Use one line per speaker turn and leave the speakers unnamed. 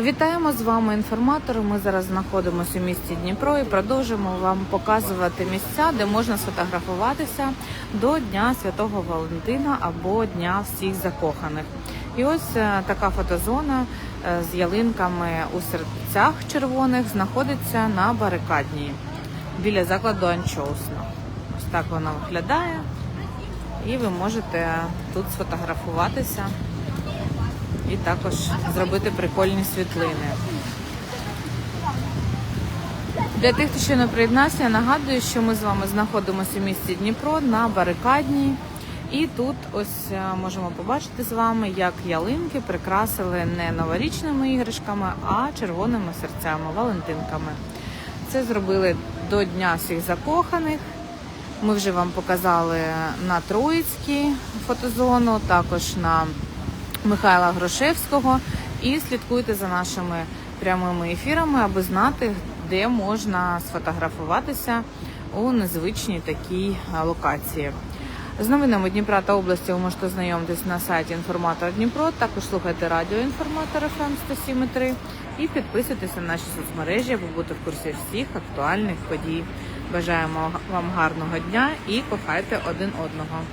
Вітаємо з вами інформатори. Ми зараз знаходимося у місті Дніпро і продовжимо вам показувати місця, де можна сфотографуватися до Дня Святого Валентина або Дня всіх закоханих. І ось е, така фотозона е, з ялинками у серцях червоних знаходиться на барикадній біля закладу Анчоусна. Ось так вона виглядає, і ви можете тут сфотографуватися і також зробити прикольні світлини. Для тих, хто ще не приєднався, я нагадую, що ми з вами знаходимося у місті Дніпро на барикадній. І тут ось е, можемо побачити з вами, як ялинки прикрасили не новорічними іграшками, а червоними серцями, валентинками. Це зробили до Дня всіх закоханих. Ми вже вам показали на Троїцькій фотозону, також на Михайла Грошевського. І слідкуйте за нашими прямими ефірами, аби знати, де можна сфотографуватися у незвичній такій локації. З новинами Дніпра та області ви можете знайомитись на сайті інформатор Дніпро. Також слухайте радіо інформатор ФМ 107.3 і підписуйтесь на наші соцмережі, аби бути в курсі всіх актуальних подій. Бажаємо вам гарного дня і кохайте один одного.